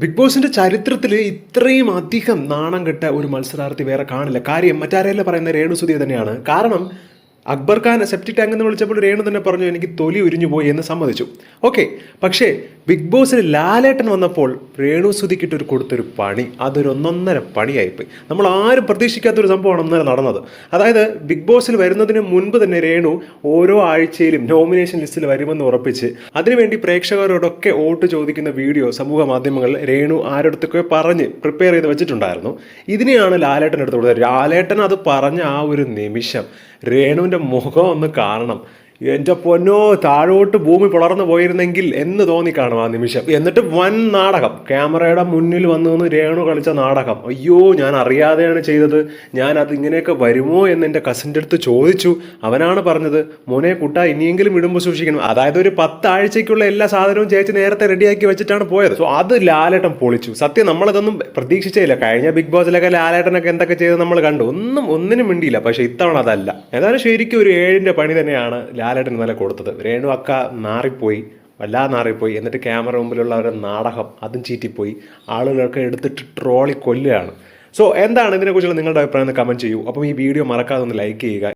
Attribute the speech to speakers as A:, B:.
A: Big ബോസിന്റെ ചരിത്രത്തിൽ ഇത്രയും അധികം നാണം കെട്ട ഒരു മത്സരാർത്ഥി വേറെ കാണില്ല. കാര്യം മറ്റാരെയല്ല പറയുന്ന രേണു സുധിയെ തന്നെയാണ്. കാരണം അക്ബർ ഖാൻ സെപ്റ്റി ടാങ്ക് എന്ന് വിളിച്ചപ്പോൾ രേണു തന്നെ പറഞ്ഞു എനിക്ക് തൊലി ഉരിഞ്ഞു പോയി എന്ന് സമ്മതിച്ചു. ഓക്കെ പക്ഷേ ബിഗ് ബോസിൽ ലാലേട്ടൻ വന്നപ്പോൾ രേണു സുധിക്കിട്ട് ഒരു കൊടുത്തൊരു പണി. അതൊരു ഒന്നൊന്നര പണിയായിപ്പോയി. നമ്മൾ ആരും പ്രതീക്ഷിക്കാത്തൊരു സംഭവമാണ് ഒന്നര നടന്നത്. അതായത് ബിഗ് ബോസിൽ വരുന്നതിന് മുൻപ് തന്നെ രേണു ഓരോ ആഴ്ചയിലും നോമിനേഷൻ ലിസ്റ്റിൽ വരുമെന്ന് ഉറപ്പിച്ച് അതിനുവേണ്ടി പ്രേക്ഷകരോടൊക്കെ വോട്ട് ചോദിക്കുന്ന വീഡിയോ സമൂഹ മാധ്യമങ്ങളിൽ രേണു ആരോടത്തൊക്കെ പറഞ്ഞ് പ്രിപ്പയർ ചെയ്ത് വെച്ചിട്ടുണ്ടായിരുന്നു. ഇതിനെയാണ് ലാലേട്ടൻ എടുത്ത് കൊടുത്തത്. ലാലേട്ടൻ അത് പറഞ്ഞ ആ ഒരു നിമിഷം രേണുവിന്റെ മുഖം ഒന്ന് കാണണം. എന്റെ പൊന്നോ താഴോട്ട് ഭൂമി പുളർന്നു പോയിരുന്നെങ്കിൽ എന്ന് തോന്നി കാണും ആ നിമിഷം. എന്നിട്ട് വൻ നാടകം. ക്യാമറയുടെ മുന്നിൽ വന്നു നിന്ന് രേണു കളിച്ച നാടകം. അയ്യോ ഞാൻ അറിയാതെയാണ് ചെയ്തത്. ഞാൻ അത് ഇങ്ങനെയൊക്കെ വരുമോ എന്ന് എന്റെ കസിന്റെ അടുത്ത് ചോദിച്ചു. അവനാണ് പറഞ്ഞത് മോനെ കുട്ട ഇനിയെങ്കിലും ഇടുമ്പോൾ സൂക്ഷിക്കണം. അതായത് ഒരു പത്താഴ്ചയ്ക്കുള്ള എല്ലാ സാധനവും ചേച്ചി നേരത്തെ റെഡിയാക്കി വെച്ചിട്ടാണ് പോയത്. സോ അത് ലാലേട്ടൻ പൊളിച്ചു. സത്യം നമ്മളിതൊന്നും പ്രതീക്ഷിച്ചില്ല കഴിഞ്ഞ ബിഗ് ബോസിലൊക്കെ ലാലേട്ടനൊക്കെ എന്തൊക്കെ ചെയ്ത് നമ്മൾ കണ്ടു. ഒന്നും ഒന്നിനും മിണ്ടിയില്ല. പക്ഷേ ഇത്തവണ അതല്ല. ഏതായാലും ശരിക്കും ഒരു ഏഴിന്റെ പണി തന്നെയാണ് ലാലേട്ടൻ ഇന്നലെ കൊടുത്തത്. രേണു അക്ക നാറിപ്പോയി വല്ലാതെ നാറിപ്പോയി. എന്നിട്ട് ക്യാമറ മുമ്പിലുള്ള ഒരു നാടകം അതും ചീറ്റിപ്പോയി. ആളുകളൊക്കെ എടുത്തിട്ട് ട്രോളി കൊല്ലുകയാണ്. സോ എന്താണ് ഇതിനെക്കുറിച്ചുള്ള നിങ്ങളുടെ അഭിപ്രായം? കമന്റ് ചെയ്യൂ. അപ്പം ഈ വീഡിയോ മറക്കാതെ ഒന്ന് ലൈക്ക് ചെയ്യുക.